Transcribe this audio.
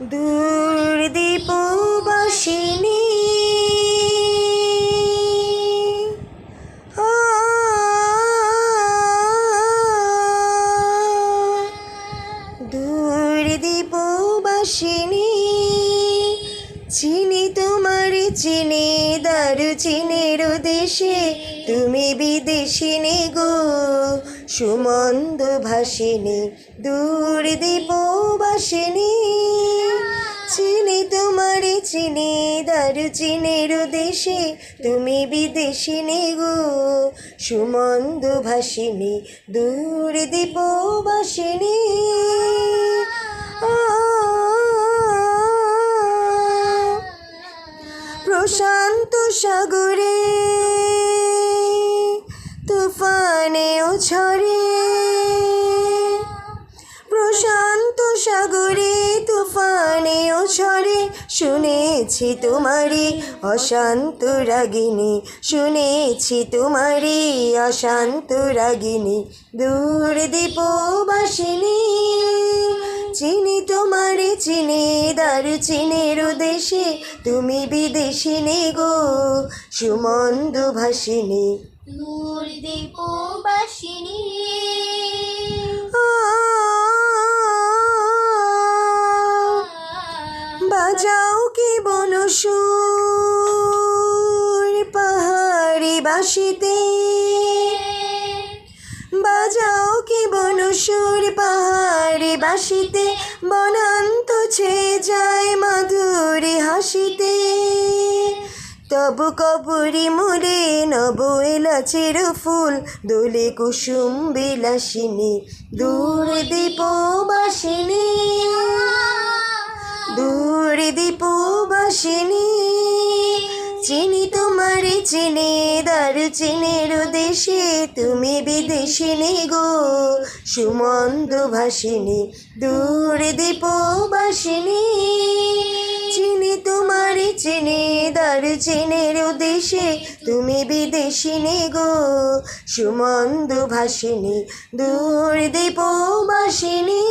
দূর দীপবাসিনী দূর দীপবাসিনী চিনি তোমার চিনি দারু চিনের দেশে। তুমি বিদেশিনী গো সুমন্দ ভাসিনী দূর দীপবাসিনী চিনি তোমার চিনি, দারু চিনের দেশে তুমি বিদেশিনী গো সুমন্দ ভাসিনী দূর দীপ দীপবাসিনী প্রশান্ত সাগরে তুফানেও ঝরে প্রশান্ত সাগরে তুফানেও ঝরে শুনেছি তোমারি অশান্ত রাগিনী, শুনেছি তোমারি অশান্ত রাগিনী, দূর দীপবাসিনী চিনি তোমারে চিনি দারু চিনের দেশে তুমি বিদেশিনী গো সুমন্দ ভাসিনী। নূর দীপবাসিনী বাজাও কি বনসুর পাহাড়ি বাসিতে? বাজাও কি বনসুর পাহাড়ি বাসিতে? বনান্ত ছে যায় মাধুরী হাসিতে। তবু কবরি মুরে নব এলাচের ফুল, দোলে কুসুম বিলাসিনী, দূর দীপবাসিনী। দূর দীপবাসিনী চিনি তোমার চিনি দারু চিনের দেশে তুমি বিদেশিনী গো। সুমন্দ ভাসিনী, দূর দীপবাসিনী, চিনি তোমার চিনি দারু চিনের দেশে তুমি বিদেশিনী গো। সুমন্দ ভাসিনী, দূর দীপবাসিনী